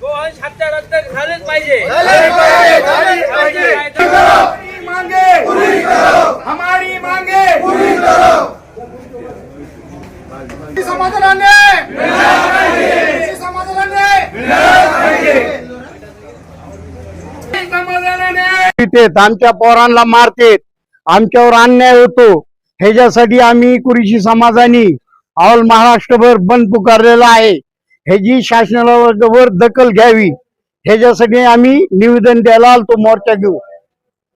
गोवंश हत्या रद्द झालीच पाहिजे मांगे हमारी मांगे समाधानाने आमच्या पोरांना मारतेत आमच्यावर अन्याय होतो. ह्याच्यासाठी आम्ही कुरीशी समाजानी ऑल महाराष्ट्रभर बंद पुकारलेला आहे. ह्याची शासनाला वर दखल घ्यावी ह्याच्यासाठी आम्ही निवेदन द्यायला आलो मोर्चा घेऊ.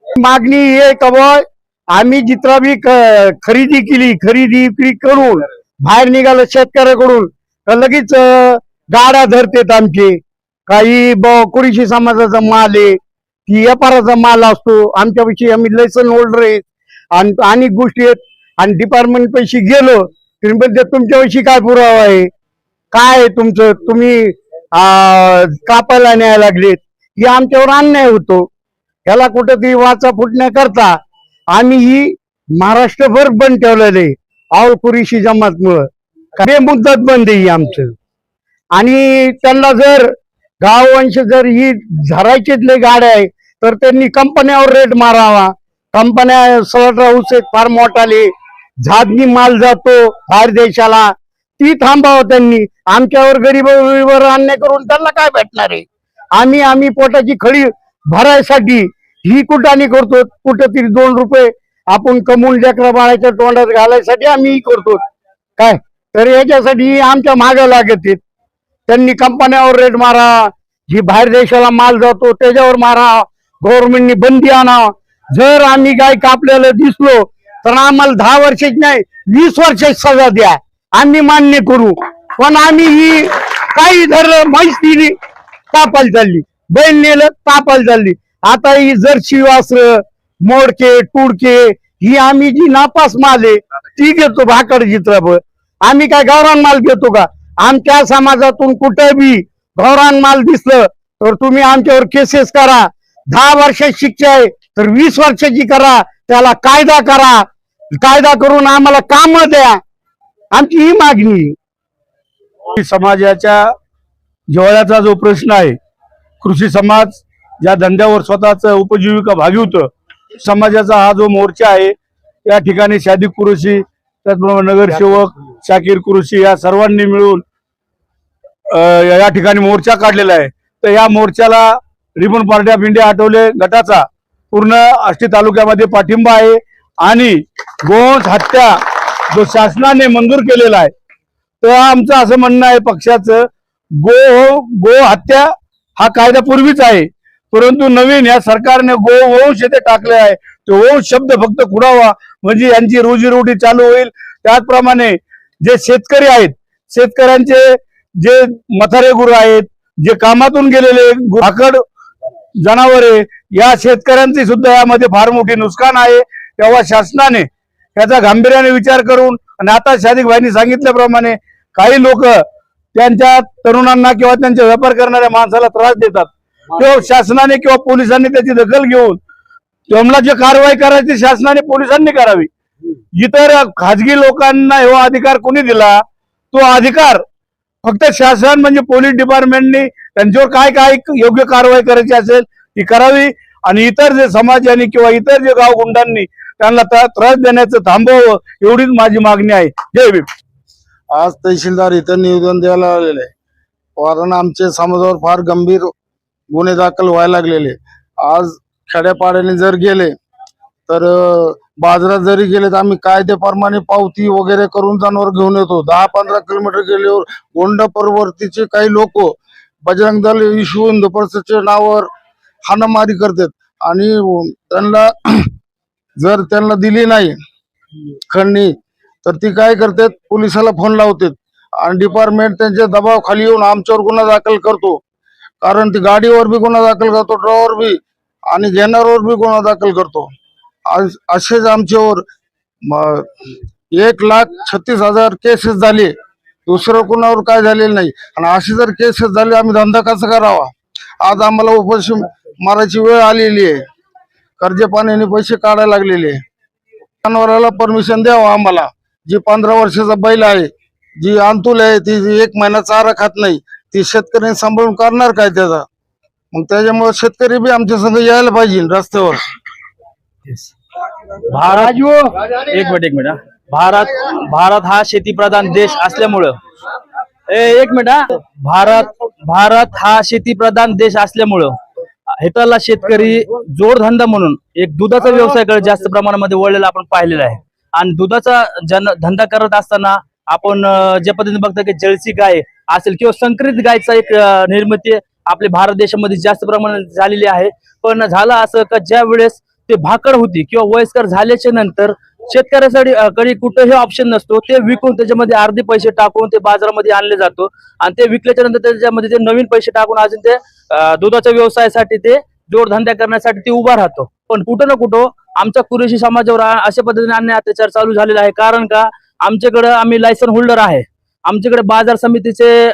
मागणी हे कबळ आम्ही जित्रा बी खरेदी केली खरेदी विक्री करून बाहेर निघालं शेतकऱ्याकडून लगेच गाड्या धरतेत आमचे. काही ब कुरीशी समाजाचा माल आहे की व्यापाराचा माल असतो आमच्यापाशी आम्ही लायसन होल्डर आहेत. आणि अनेक गोष्टी आहेत आणि डिपार्टमेंट पैसे गेलो तरी पण तुमच्यापाशी काय पुरावा आहे? काय आहे तुमचं? तुम्ही कापायला न्यायला लागलेत. ही आमच्यावर अन्याय होतो. ह्याला कुठंतरी वाचा फुटण्याकरता आम्ही ही महाराष्ट्रभर बंद ठेवलेले ऑल कुरीशी जमातमुळं. बेमुद्दत बंद आहे ही आमचं. आणि त्यांना जर गाववंश जर ही झरायचीतले गाड्या आहे तर त्यांनी कंपन्यावर रेट मारावा. कंपन्या सलट हाऊस एक फार मोठाले. झादगी माल जातो बाहेर देशाला. ती थांबावं त्यांनी. आमच्यावर गरीबावर अन्याय करून त्यांना काय भेटणार आहे? आम्ही आम्ही पोटाची खडी भरायसाठी ही कुठाने करतो. कुठं तरी दोन रुपये आपण कमवून लेकरा बाळाच्या तोंडात घालायसाठी आम्ही ही करतो. काय? तर याच्यासाठी आमच्या मागे लागत त्यांनी कंपन्यावर रेट मारा. जी बाहेर देशाला माल जातो त्याच्यावर मारा. गव्हर्नमेंटनी बंदी आणा. जर आम्ही गाय कापलेलं दिसलो तर आम्हाला दहा वर्षाची नाही वीस वर्षाची सजा द्या. आम्ही मान्य करू. पण आम्ही ही काही धरलं म्हैस दिली तापायला चालली. बैल नेलं तापायला चालली. आता ही जर्सी वासर मोडके टुडके ही आम्ही जी नापास माल आहे ती घेतो भाकड चित्रपट आम्ही काय गौरान माल घेतो का? आमच्या समाजातून कुठं बी माल दिसलं तर तुम्ही आमच्यावर केसेस करा. दहा वर्षाची शिक्षा आहे तर वीस वर्षाची करा. त्याला कायदा करा. कायदा करून आम्हाला काम द्या. आमची ही मागणी. समाजाच्या जिव्हाळ्याचा जो प्रश्न आहे कृषी समाज या धंद्यावर स्वतःच उपजीविका भागवतं समाजाचा हा जो मोर्चा आहे या ठिकाणी शादी कुरुशी त्याचप्रमाणे नगरसेवक शाकीर कुरुशी या सर्वांनी मिळून या ठिकाणी मोर्चा काढलेला आहे. तर या मोर्चाला Republican party of India Athawale गटाचा पूर्ण आष्टी तालुक्यामध्ये पाठिंबा आहे. आणि गोवंश हत्या जो शासनाने मंजूर केलेला आहे तर आमचं असं म्हणणं आहे पक्षाचं गो हो गो हत्या हा कायदा पूर्वीच आहे. परंतु नवीन या सरकारने गो वंश येथे टाकले आहे. तो वंश शब्द फक्त खुडावा म्हणजे यांची रोजीरोटी चालू होईल. त्याचप्रमाणे जे शेतकरी आहेत शेतकऱ्यांचे जे मथारे गुरु आहेत जे कामातून गेलेले भाकड जनावरे या शेतकऱ्यांचे सुद्धा यामध्ये फार मोठी नुकसान आहे. तेव्हा शासनाने याचा गांभीर्याने विचार करून आणि आता शादिक भाईंनी सांगितल्याप्रमाणे काही लोक त्यांच्या तरुणांना किंवा त्यांचा व्यापार करणाऱ्या माणसाला त्रास देतात. तेव्हा शासनाने किंवा पोलिसांनी त्याची दखल घेऊन त्यांना जे कारवाई करायची शासनाने पोलिसांनी करावी. इतर खाजगी लोकांना हा अधिकार कोणी दिला? तो अधिकार फक्त शासन म्हणजे पोलीस डिपार्टमेंटनी त्यांच्यावर काय काय योग्य कारवाई करायची असेल ती करावी. आणि इतर जे समाजाने किंवा इतर जे गाव गुंडांनी त्यांना त्रास देण्याचं थांबवावं एवढीच माझी मागणी आहे. जय भीम. आज तहसीलदार इथं निवेदन द्यायला आलेले आहे. कारण आमचे समाजावर फार गंभीर गुन्हे दाखल व्हायला लागलेले आज खेड्यापाड्याने जर गेले तर बाजारात जरी गेले तर आम्ही कायद्याप्रमाणे पावती वगैरे करून जनावर घेऊन येतो. दहा पंधरा किलोमीटर गेल्यावर गोंड परवर्तीचे काही लोक बजरंग दल इशू हिंदू नावावर हाणामारी करतात. आणि त्यांना जर त्यांना दिली नाही खंडणी तर ती काय करतात? पोलिसाला फोन लावतात. आणि डिपार्टमेंट त्यांच्या दबावाखाली येऊन आमच्यावर गुन्हा दाखल करतो. कारण ती गाडीवर बी गुन्हा दाखल करतो ड्रॉवर बी आणि घेणाऱ्यावर बी गुन्हा दाखल करतो. आज- असेच आमच्यावर एक लाख छत्तीस हजार केसेस झाले. दुसरं कुणावर काय झालेलं नाही. आणि असे जर केसेस झाले आम्ही धंदा कसा करावा? आज आम्हाला उपाशी मारायची वेळ आलेली आहे. कर्ज पाण्याने पैसे काढायला लागलेले जनावराला परमिशन द्यावं आम्हाला. जी पंधरा वर्षाचा बैल आहे जी अंतुल आहे ती जी एक महिना चारा खात नाही ती शेतकऱ्यांनी सांभाळून करणार काय त्याचा? मग त्याच्यामुळे शेतकरी बी आमच्या संग यायला पाहिजे रस्त्यावर. भारत एक मिनिट एक मिनिट. भारत भारत हा शेतीप्रधान देश असल्यामुळं. ए, एक मिनिट हा. भारत भारत हा शेतीप्रधान देश असल्यामुळं. हेताला शेतकरी जोडधंदा म्हणून एक दुधाचा व्यवसायाकडे जास्त प्रमाणामध्ये वळलेला आपण पाहिलेला आहे. आणि दुधाचा जन धंदा करत असताना आपण ज्या पद्धतीने बघतो की जळसी गाय असेल किंवा संकरित गायचा एक निर्मिती आपल्या भारत देशामध्ये जास्त प्रमाणात झालेली आहे. पण झालं असं का ज्या वेळेस ते भाकड होती किंवा वयस्कर झाल्याच्यानंतर शेतकऱ्यासाठी अं, कडे कुठेही ऑप्शन नसतो. ते विकून त्याच्यामध्ये अर्धे पैसे टाकून ते बाजारामध्ये आणले जातो. आणि ते विकल्याच्या नंतर त्याच्यामध्ये ते नवीन पैसे टाकून अजून ते दुधाच्या व्यवसायासाठी ते जोडधंद्या करण्यासाठी ते उभा राहतो. पण कुठं ना कुठं आमच्या कुरेशी समाजावर अशा पद्धतीने अन्याय अत्याचार चालू झालेला आहे. कारण का? आमच्याकडे आम्ही लायसन होल्डर आहे. आमच्याकडे बाजार समितीचे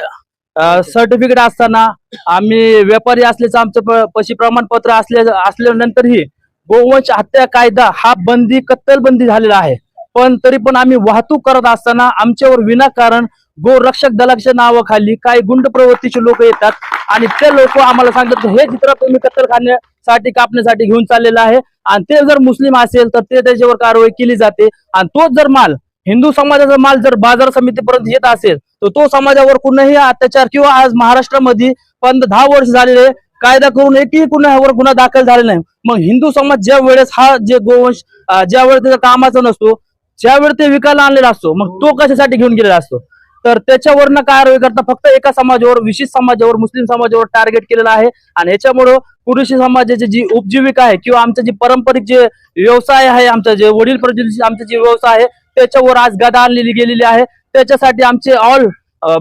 सर्टिफिकेट असताना आम्ही व्यापारी असल्याचं आमचं पशी प्रमाणपत्र असल्या असल्यानंतरही गोवंश हत्या कायदा हा बंदी कत्तल बंदी झालेला आहे. पण तरी पण आम्ही वाहतूक करत असताना आमच्यावर विनाकारण गोरक्षक दलाच्या नावाखाली काही गुंड प्रवृत्तीचे लोक येतात. आणि ते लोक आम्हाला सांगतात हे चित्र तुम्ही कत्तलखान्यासाठी कापण्यासाठी घेऊन चाललेलं आहे. आणि ते जर मुस्लिम असेल तर ते त्याच्यावर कारवाई केली जाते. आणि तोच जर माल हिंदू समाजाचा माल जर बाजार समितीपर्यंत येत असेल तर तो समाजावर कुणाही अत्याचार किंवा आज महाराष्ट्रामध्ये पंधरा दहा वर्ष झालेले कायदा करून एकही गुन्ह्यावर गुन्हा दाखल झाला नाही. मग हिंदू समाज ज्या वेळेस हा जे गोवंश ज्या वेळेस त्याचा कामाचा नसतो ज्यावेळेस ते विकायला आणलेला असतो मग तो कशासाठी घेऊन गेलेला असतो? तर त्याच्यावरनं कारवाई करता? फक्त एका समाजावर विशेष समाजावर मुस्लिम समाजावर टार्गेट केलेलं आहे. आणि याच्यामुळं पुरुषी समाजाची जी उपजीविका आहे किंवा आमचं जे पारंपरिक जे व्यवसाय आहे आमचा जे वडील प्रजोलित आमचा जे व्यवसाय आहे त्याच्यावर आज गदा आणलेली गेलेली आहे. त्याच्यासाठी आमचे ऑल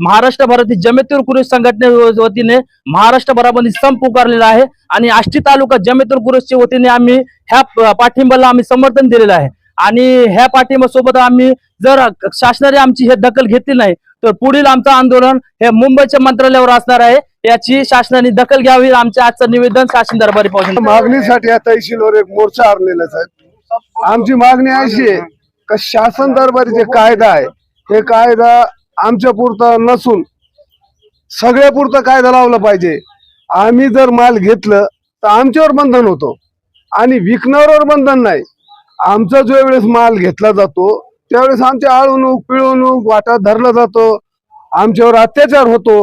महाराष्ट्रभरातील जमेतूर कुरुष संघटने वतीने महाराष्ट्रभरामध्ये संप पुकारलेला आहे. आणि आष्टी तालुका जमेतूर कुरेशच्या वतीने आम्ही ह्या प- पाठिंबाला आम्ही समर्थन दिलेलं आहे. आणि ह्या पाठिंबासोबत आम्ही जर शासनाने आमची हे दखल घेतली नाही तर पुढील आमचं आंदोलन हे मुंबईच्या मंत्रालयावर असणार आहे. याची शासनाने दखल घ्यावी आमचे आजचं निवेदन शासन दरबारी पाहून मागणीसाठी या तहसीलवर एक मोर्चा आणलेला साहेब. आमची मागणी अशी आहे का शासन दरबारी जे कायदा आहे हे कायदा आमच्या पुरता नसून सगळ्या पुरता कायदा लावला पाहिजे. आम्ही जर माल घेतलं तर आमच्यावर बंधन होतो. आणि विकणाऱ्यावर बंधन नाही. आमचा जो वेळेस माल घेतला जातो त्यावेळेस आमच्या आळवणूक पिळवणूक वाटा धरला जातो आमच्यावर अत्याचार होतो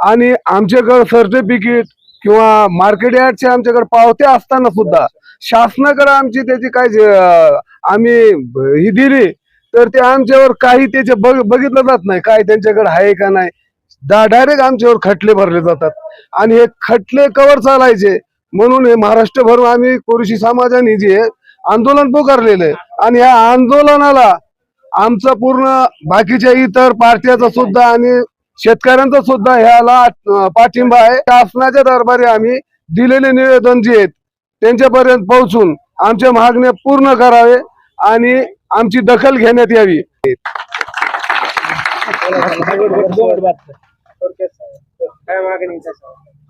आणि आमच्याकडे सर्टिफिकेट किंवा मार्केट यार्डचे आमच्याकडे पावते असताना सुद्धा शासनाकडे आमची त्याची काय जे, आम्ही ही दिली तर ते आमच्यावर काही त्याचे बघ बघितलं जात नाही काय त्यांच्याकडे आहे का नाही. डायरेक्ट आमच्यावर खटले भरले जातात. आणि हे खटले कवर चालायचे म्हणून हे महाराष्ट्रभर आम्ही कुरुशी समाजाने जे आंदोलन पुकारलेलं आहे. आणि या आंदोलनाला आमचा पूर्ण बाकीच्या इतर पार्ट्याचा सुद्धा आणि शेतकऱ्यांचा सुद्धा ह्याला पाठिंबा आहे. शासनाच्या दरबारी आम्ही दिलेले निवेदन जे आहेत त्यांच्यापर्यंत पोहोचून आमच्या मागण्या पूर्ण करावे आणि आमची दखल घेण्यात यावी.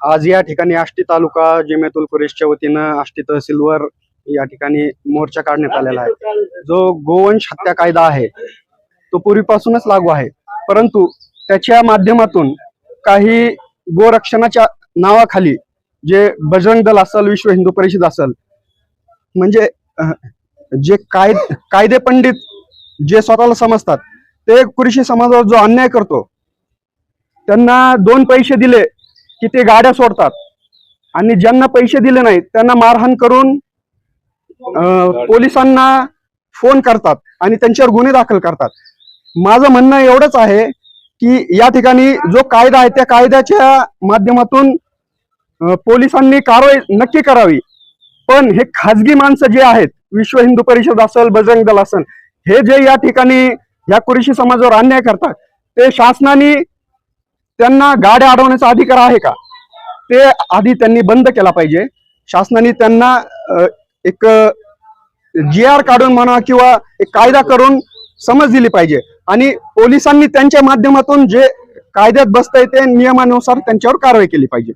आज या ठिकाणी आष्टी तालुका जिमेतुल कुरेशच्या वतीनं आष्टी तहसीलवर या ठिकाणी मोर्चा काढण्यात आलेला आहे. जो गोवंश हत्या कायदा आहे तो पूर्वीपासूनच लागू आहे. परंतु त्याच्या माध्यमातून काही गोरक्षणाच्या नावाखाली जे बजरंग दल असेल विश्व हिंदू परिषद असेल म्हणजे जे काय कायदे पंडित जे स्वतःला समजतात ते कुरिशी समाजावर जो अन्याय करतो त्यांना दोन पैसे दिले की ते गाड्या सोडतात. आणि ज्यांना पैसे दिले नाहीत त्यांना मारहाण करून पोलिसांना फोन करतात आणि त्यांच्यावर गुन्हे दाखल करतात. माझं म्हणणं एवढंच आहे की या ठिकाणी जो कायदा आहे त्या कायद्याच्या माध्यमातून पोलिसांनी कारवाई नक्की करावी. पण हे खाजगी माणसं जे आहेत विश्व हिंदू परिषद असेल बजरंग दल असेल हे जे या ठिकाणी या कुरिशी समाजावर अन्याय करतात ते शासनाने त्यांना गाड्या अडवण्याचा अधिकार आहे का? ते आधी त्यांनी बंद केला पाहिजे. शासनाने त्यांना एक जी आर काढून म्हणा किंवा एक कायदा करून समज दिली पाहिजे. आणि पोलिसांनी त्यांच्या माध्यमातून जे कायद्यात बसतंय ते नियमानुसार त्यांच्यावर कारवाई केली पाहिजे.